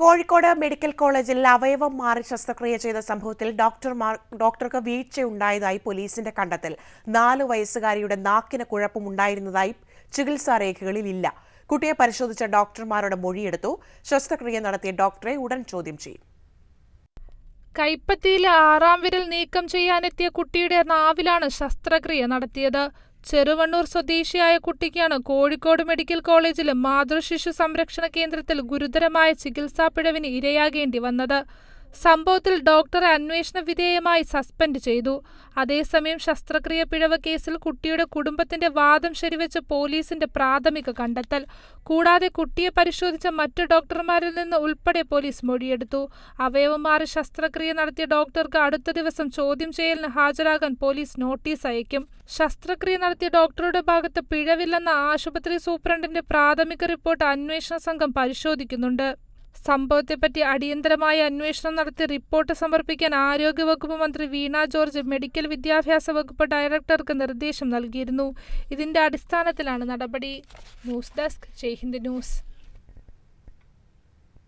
Kozhikode medical കോളേജിൽ അവയവം മാറി ശസ്ത്രക്രിയ ചെയ്ത സംഭവത്തിൽ ഡോക്ടർമാർ ഡോക്ടർക്ക് വീഴ്ചയുണ്ടായതായി പോലീസിന്റെ കണ്ടെത്തൽ. നാല് വയസ്സുകാരിയുടെ നാക്കിന് കുഴപ്പമുണ്ടായിരുന്നതായി ചികിത്സാ രേഖകളിൽ ഇല്ല. കുട്ടിയെ പരിശോധിച്ച ഡോക്ടർമാരുടെ മൊഴിയെടുത്തു. ശസ്ത്രക്രിയ നടത്തിയ ഡോക്ടറെ ഉടൻ ചോദ്യം ചെയ്യും. കൈപ്പത്തിയിലെ ആറാം വിരൽ നീക്കം ചെയ്യാനെത്തിയ കുട്ടിയുടെ നാവിലാണ് ശസ്ത്രക്രിയ നടത്തിയത്. ചെറുവണ്ണൂർ സ്വദേശിയായ കുട്ടിക്കാണ് കോഴിക്കോട് മെഡിക്കൽ കോളേജിലെ മാതൃശിശു സംരക്ഷണ കേന്ദ്രത്തിൽ ഗുരുതരമായ ചികിത്സാ പിഴവിന് ഇരയാകേണ്ടി വന്നത്. സംഭവത്തിൽ ഡോക്ടറെ അന്വേഷണ വിധേയമായി സസ്പെൻഡ് ചെയ്തു. അതേസമയം ശസ്ത്രക്രിയ പിഴവ് കേസിൽ കുട്ടിയുടെ കുടുംബത്തിന്റെ വാദം ശരിവെച്ച് പോലീസിന്റെ പ്രാഥമിക കണ്ടെത്തൽ. കൂടാതെ കുട്ടിയെ പരിശോധിച്ച മറ്റു ഡോക്ടർമാരിൽ നിന്ന് ഉൾപ്പെടെ പോലീസ് മൊഴിയെടുത്തു. അവയവമാറി ശസ്ത്രക്രിയ നടത്തിയ ഡോക്ടർക്ക് അടുത്ത ദിവസം ചോദ്യം ചെയ്യലിന് ഹാജരാകാൻ പോലീസ് നോട്ടീസ് അയക്കും. ശസ്ത്രക്രിയ നടത്തിയ ഡോക്ടറുടെ ഭാഗത്ത് പിഴവില്ലെന്ന ആശുപത്രി സൂപ്രണ്ടിന്റെ പ്രാഥമിക റിപ്പോർട്ട് അന്വേഷണ സംഘം പരിശോധിക്കുന്നുണ്ട്. സംഭവത്തെപ്പറ്റി അടിയന്തരമായ അന്വേഷണം നടത്തി റിപ്പോർട്ട് സമർപ്പിക്കാൻ ആരോഗ്യവകുപ്പ് മന്ത്രി വീണ ജോർജ് മെഡിക്കൽ വിദ്യാഭ്യാസ വകുപ്പ് ഡയറക്ടർക്ക് നിർദ്ദേശം നൽകിയിരുന്നു. ഇതിന്റെ അടിസ്ഥാനത്തിലാണ് നടപടി. News desk Jaihind news.